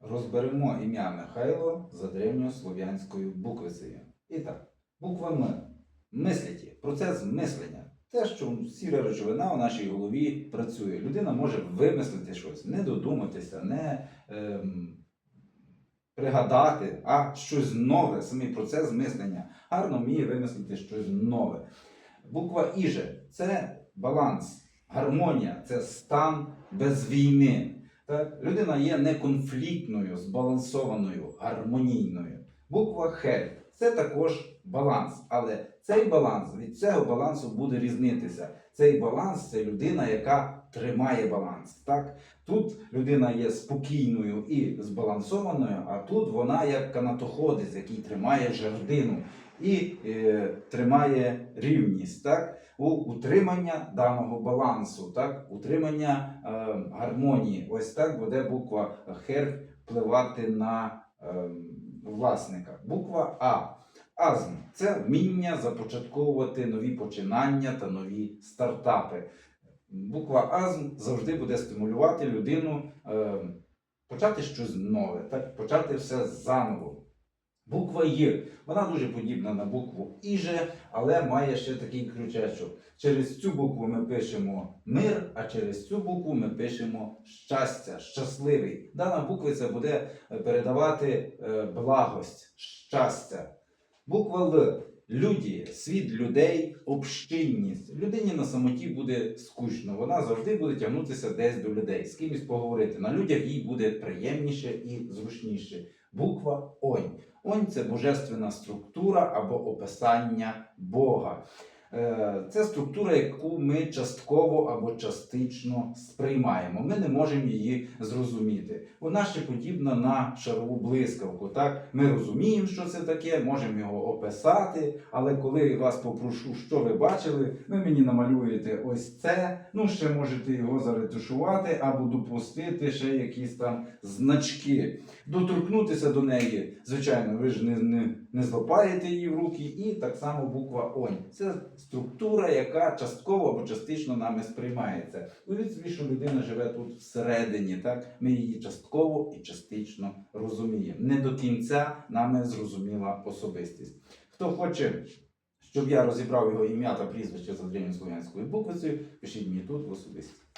Розберемо ім'я Михайло за древньослов'янською буквицею. І так, буква М. Мисліті, процес мислення. Те, що сіра речовина у нашій голові працює. Людина може вимислити щось, не додуматися, не ем, пригадати, а щось нове, самий процес мислення. Гарно вміє вимислити щось нове. Буква Іже це баланс, гармонія, це стан без війни. Людина є неконфліктною, збалансованою, гармонійною. Буква Хель це також баланс, але цей баланс від цього балансу буде різнитися. Цей баланс це людина, яка тримає баланс. Так? Тут людина є спокійною і збалансованою, а тут вона як канатоходець, який тримає жердину і е, тримає рівність. Так? у утримання даного балансу, так? утримання е, гармонії. Ось так буде буква Хер впливати на е, власника. Буква А. Азм це вміння започатковувати нові починання та нові стартапи. Буква Азм завжди буде стимулювати людину е, почати щось нове, так? почати все заново. Буква Є, вона дуже подібна на букву Іже, але має ще такий ключечок. Через цю букву ми пишемо мир, а через цю букву ми пишемо щастя, щасливий. Дана буквиця буде е, передавати е, благость, щастя. Буква Л. Люді, світ людей, общинність. Людині на самоті буде скучно. Вона завжди буде тягнутися десь до людей, з кимось поговорити. На людях їй буде приємніше і зручніше. Буква Онь. Онь це божественна структура або описання Бога. Е, Це структура, яку ми частково або частично сприймаємо. Ми не можемо її зрозуміти. Вона ще подібна на шарову блискавку. Так? Ми розуміємо, що це таке, можемо його описати, але коли вас попрошу, що ви бачили, ви мені намалюєте ось це. Ну, ще можете його заретушувати або допустити ще якісь там значки. Доторкнутися до неї, звичайно, ви ж не, не, не злопаєте її в руки, і так само буква Онь. Це структура, яка частково або частично нами сприймається. Уявіть собі, що людина живе тут всередині, так? Ми її частково і частично розуміємо. Не до кінця нами зрозуміла особистість. Хто хоче, щоб я розібрав його ім'я та прізвище за древньослов'янською буквицею, пишіть мені тут в особисті.